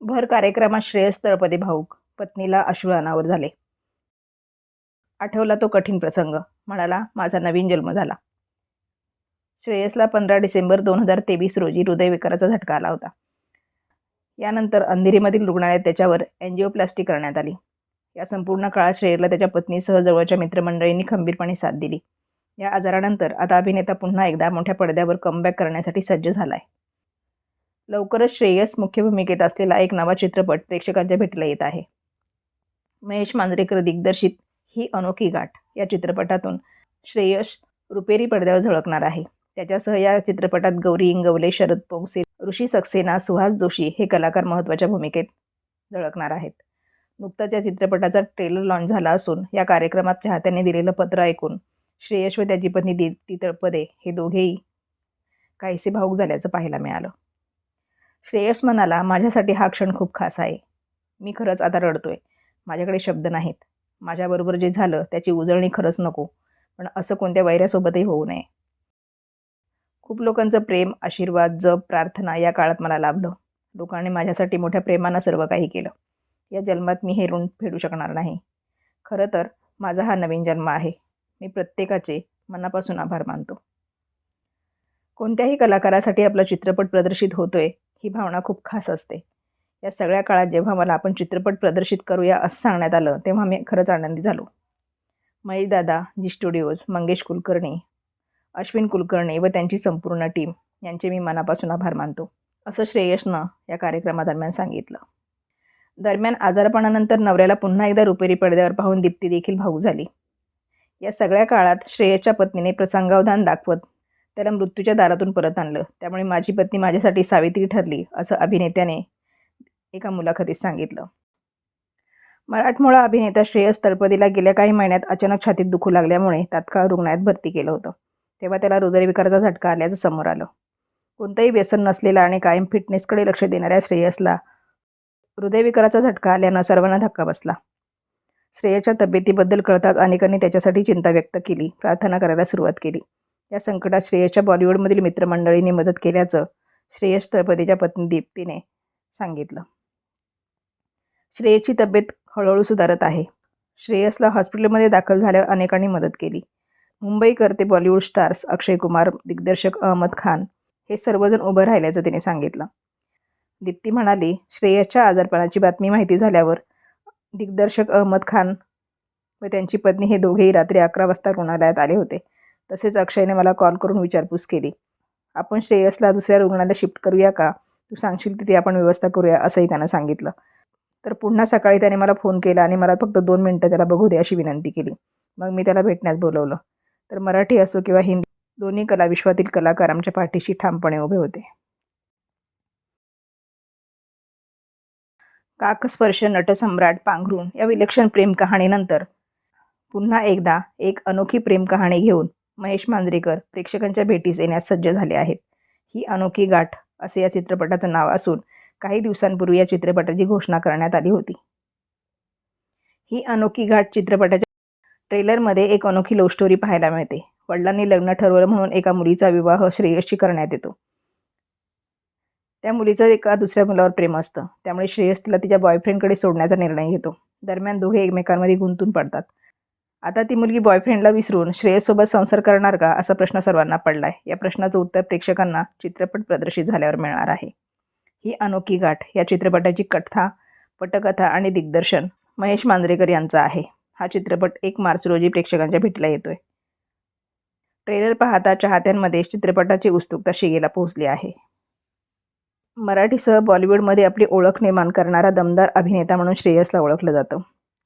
भर कार्यक्रमात श्रेयस तळपदे भाऊक पत्नीला अश्रू अनावर झाले. आठवला तो कठीण प्रसंग. म्हणाला माझा नवीन जन्म झाला. श्रेयसला पंधरा डिसेंबर दोन हजार तेवीस रोजी हृदयविकाराचा झटका आला होता. यानंतर अंधेरीमधील रुग्णालयात त्याच्यावर अँजिओप्लास्टी करण्यात आली. या संपूर्ण काळात श्रेयसला त्याच्या पत्नीसह जवळच्या मित्रमंडळींनी खंबीरपणे साथ दिली. या आजारानंतर आता अभिनेता पुन्हा एकदा मोठ्या पडद्यावर कमबॅक करण्यासाठी सज्ज झाला आहे लवकरच श्रेयस मुख्य भूमिकेत असलेला एक नवा चित्रपट प्रेक्षकांच्या भेटीला येत आहे. महेश मांजरेकर दिग्दर्शित ही अनोखी गाठ या चित्रपटातून श्रेयस रुपेरी पडद्यावर झळकणार आहे. त्याच्यासह या चित्रपटात गौरी इंगवले शरद पोंगसे ऋषी सक्सेना सुहास जोशी हे कलाकार महत्त्वाच्या भूमिकेत झळकणार आहेत. नुकताच या चित्रपटाचा ट्रेलर लॉन्च झाला असून या कार्यक्रमात चाहत्यांनी दिलेलं पत्र ऐकून श्रेयश व त्याची पत्नी दीप्ती तळपदे हे दोघेही काहीसे भाऊक झाल्याचं पाहायला मिळालं. श्रेयस म्हणाला माझ्यासाठी हा क्षण खूप खास आहे. मी खरंच आता रडतोय. माझ्याकडे शब्द नाहीत. माझ्याबरोबर जे झालं त्याची उजळणी खरंच नको. पण असं कोणत्या वैऱ्यासोबतही होऊ नये. खूप लोकांचं प्रेम आशीर्वाद जप प्रार्थना या काळात मला लाभलं. लोकांनी माझ्यासाठी मोठ्या प्रेमानं सर्व काही केलं. या जन्मात मी हे ऋण फेडू शकणार नाही. खरं तर माझा हा नवीन जन्म आहे. मी प्रत्येकाचे मनापासून आभार मानतो. कोणत्याही कलाकारासाठी आपला चित्रपट प्रदर्शित होतोय ही भावना खूप खास असते. या सगळ्या काळात जेव्हा मला आपण चित्रपट प्रदर्शित करूया असं सांगण्यात आलं तेव्हा मी खरंच आनंदी झालो. मयीदादा दादा जी स्टुडिओज मंगेश कुलकर्णी अश्विन कुलकर्णी व त्यांची संपूर्ण टीम यांचे मी मनापासून आभार मानतो. असं श्रेयसनं या कार्यक्रमादरम्यान सांगितलं. दरम्यान आजारपणानंतर नवऱ्याला पुन्हा एकदा रुपेरी पडद्यावर पाहून दीप्ती देखील भाऊ झाली. या सगळ्या काळात श्रेयसच्या पत्नीने प्रसंगावधान दाखवत त्याला मृत्यूच्या दारातून परत आणलं. त्यामुळे माझी पत्नी माझ्यासाठी सावित्री ठरली असं अभिनेत्याने एका मुलाखतीत सांगितलं. मराठमोळा अभिनेता श्रेयस तळपदीला गेल्या काही महिन्यात अचानक छातीत दुखू लागल्यामुळे तात्काळ रुग्णालयात भरती केलं होतं. तेव्हा त्याला हृदयविकाराचा झटका आल्याचं समोर आलं. कोणतंही व्यसन नसलेला आणि कायम फिटनेसकडे लक्ष देणाऱ्या श्रेयसला हृदयविकाराचा झटका आल्यानं सर्वांना धक्का बसला. श्रेयच्या तब्येतीबद्दल कळताच अनेकांनी त्याच्यासाठी चिंता व्यक्त केली. प्रार्थना करायला सुरुवात केली. या संकटात श्रेयसच्या बॉलिवूडमधील मित्रमंडळींनी मदत केल्याचं श्रेयस तळपतीच्या पत्नी दीप्तीने सांगितलं. श्रेयसची तब्येत हळूहळू सुधारत आहे. श्रेयसला हॉस्पिटलमध्ये दाखल झाल्यावर अनेकांनी मदत केली. मुंबईकर्ते बॉलिवूड स्टार्स अक्षय कुमार दिग्दर्शक अहमद खान हे सर्वजण उभं राहिल्याचं तिने सांगितलं. दीप्ती म्हणाली श्रेयसच्या आजारपणाची बातमी माहिती झाल्यावर दिग्दर्शक अहमद खान व त्यांची पत्नी हे दोघेही रात्री अकरा वाजता रुग्णालयात आले होते. तसेच अक्षयने मला कॉल करून विचारपूस केली. आपण श्रेयसला दुसऱ्या रुग्णाला शिफ्ट करूया का? तू सांगशील तिथे आपण व्यवस्था करूया असंही त्यानं सांगितलं. तर पुन्हा सकाळी त्याने मला फोन केला आणि मला फक्त दोन मिनटं त्याला बघू दे अशी विनंती केली. मग मी त्याला भेटण्यास बोलवलं. तर मराठी असो किंवा हिंदी दोन्ही कलाविश्वातील कलाकार आमच्या पाठीशी ठामपणे उभे होते. काकस्पर्श नटसम्राट पांघरूण या विलक्षण प्रेम कहाणीनंतर पुन्हा एकदा एक अनोखी प्रेम कहाणी घेऊन महेश मांजरेकर प्रेक्षकांच्या भेटीस येण्यास सज्ज झाले आहेत. ही अनोखी गाठ असे या चित्रपटाचं नाव असून काही दिवसांपूर्वी या चित्रपटाची घोषणा करण्यात आली होती. ही अनोखी घाट चित्रपटाच्या ट्रेलरमध्ये एक अनोखी लव्ह स्टोरी पाहायला मिळते. वडिलांनी लग्न ठरवलं म्हणून एका मुलीचा विवाह श्रेयसशी करण्यात येतो. त्या मुलीचं एका दुसऱ्या मुलावर प्रेम असतं. त्यामुळे श्रेयस तिला तिच्या बॉयफ्रेंडकडे सोडण्याचा निर्णय घेतो. दरम्यान दोघे एकमेकांमध्ये गुंतून पडतात. आता ती मुलगी बॉयफ्रेंडला विसरून श्रेयसोबत संसार करणार का असा प्रश्न सर्वांना पडला आहे या प्रश्नाचं उत्तर प्रेक्षकांना चित्रपट प्रदर्शित झाल्यावर मिळणार आहे. ही अनोखी गाठ या चित्रपटाची कथा पटकथा आणि दिग्दर्शन महेश मांजरेकर यांचा आहे. हा चित्रपट एक मार्च रोजी प्रेक्षकांच्या भेटीला येतोय. ट्रेलर पाहता चाहत्यांमध्ये चित्रपटाची उत्सुकता शिगेला पोहोचली आहे. मराठीसह बॉलिवूडमध्ये आपली ओळख निर्माण करणारा दमदार अभिनेता म्हणून श्रेयसला ओळखलं जातं.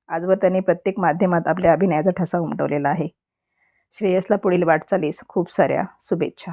आजवर त्यांनी प्रत्येक माध्यमात आपल्या अभिनयाचा ठसा उमटवलेला आहे. श्रेयसला पुढील वाटचालीस खूप साऱ्या शुभेच्छा.